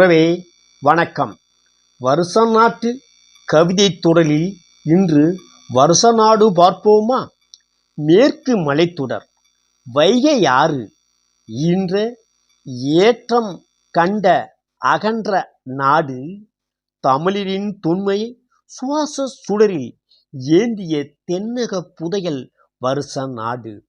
உறவே வணக்கம். வருஷ நாட்டு கவிதை தொடரில் இன்று வருஷ நாடு பார்ப்போமா? மேற்கு மலைத்துடர் வைகை ஆறு ஈன்ற ஏற்றம் கண்ட அகன்ற நாடு. தமிழரின் தொன்மையை சுவாச சுடரில் ஏந்திய தென்னக புதையல் வருஷ நாடு.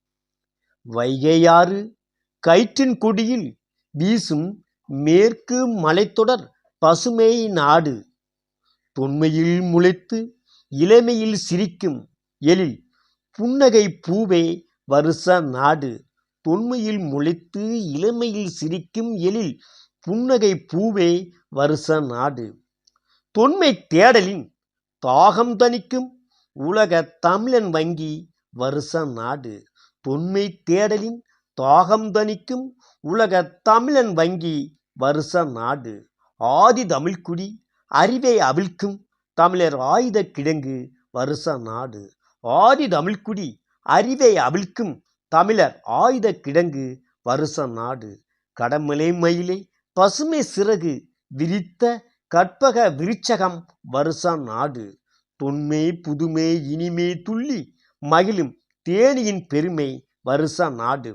வைகையாறு கயிற்றின் கொடியில் வீசும் மேற்கு மலைத்தொடர் பசுமை நாடு. தொன்மையில் முளைத்து இளமையில் சிரிக்கும் எழில் புன்னகை பூவே வருஷ நாடு. தொன்மையில் முளைத்து இளமையில் சிரிக்கும் எழில் புன்னகை பூவே வருஷ நாடு. தொன்மை தேடலின் தாகம் தணிக்கும் உலக தமிழன் வங்கி வருஷ நாடு. தொன்மை தேடலின் தாகம் தணிக்கும் உலக தமிழன் வங்கி வருஷ நாடு. ஆதி தமிழ்குடி அறிவை அவிழ்க்கும் தமிழர் ஆயுத கிடங்கு வருஷ நாடு. ஆதி தமிழ்குடி அறிவை அவிழ்க்கும் தமிழர் ஆயுத கிடங்கு வருஷ நாடு. கடமலை மயிலை பசுமை சிறகு விரித்த கற்பக விருச்சகம் வருஷ நாடு. தொன்மை புதுமை இனிமே துள்ளி மகிழும் தேனியின் பெருமை வருஷ நாடு.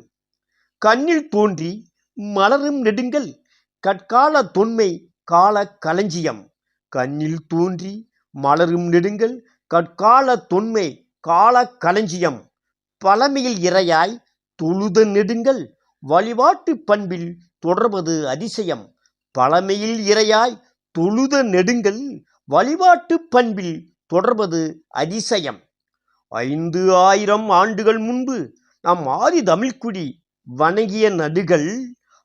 கண்ணில் தோன்றி மலரும் நெடுங்கள் கற்கால தொன்மை கால களஞ்சியம். கண்ணில் தோன்றி மலரும் நெடுங்கள் கற்கால தொன்மை கால களஞ்சியம். பழமையில் இரையாய் தொழுத நெடுங்கள் வழிபாட்டு பண்பில் தொடர்வது அதிசயம். பழமையில் இரையாய் தொழுத நெடுங்கள் வழிபாட்டு பண்பில் தொடர்வது அதிசயம். ஐந்து ஆயிரம் ஆண்டுகள் முன்பு நம் ஆதி தமிழ்குடி வணங்கிய நடுகள்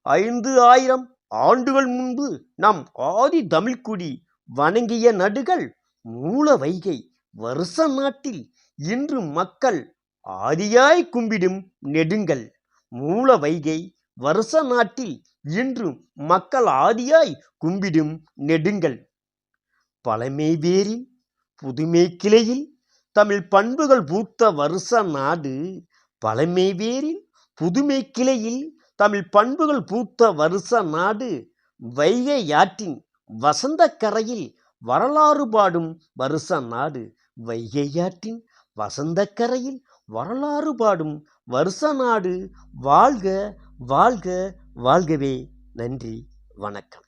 ஐந்து ஆயிரம் ஆண்டுகள் முன்பு நம் ஆதி தமிழ்குடி வணங்கிய நடுகள் மூல வைகை வருஷ நாட்டில் இன்று மக்கள் ஆதியாய் கும்பிடும் நெடுங்கள். மூல வைகை வருஷ நாட்டில் இன்று மக்கள் ஆதியாய் கும்பிடும் நெடுங்கள். பழமை வேரில் புதுமை கிளையில் தமிழ் பண்புகள் பூத்த வருஷ நாடு பழமை வேரில் புதுமை கிளையில் தமிழ் பண்புகள் பூத்த வருஷ நாடு வைகை யாற்றின் வசந்த கரையில் வரலாறு பாடும் வருஷ நாடு வைகை யாற்றின் வசந்த கரையில் வரலாறு பாடும் வருஷ நாடு. வாழ்க வாழ்க வாழ்கவே. நன்றி வணக்கம்.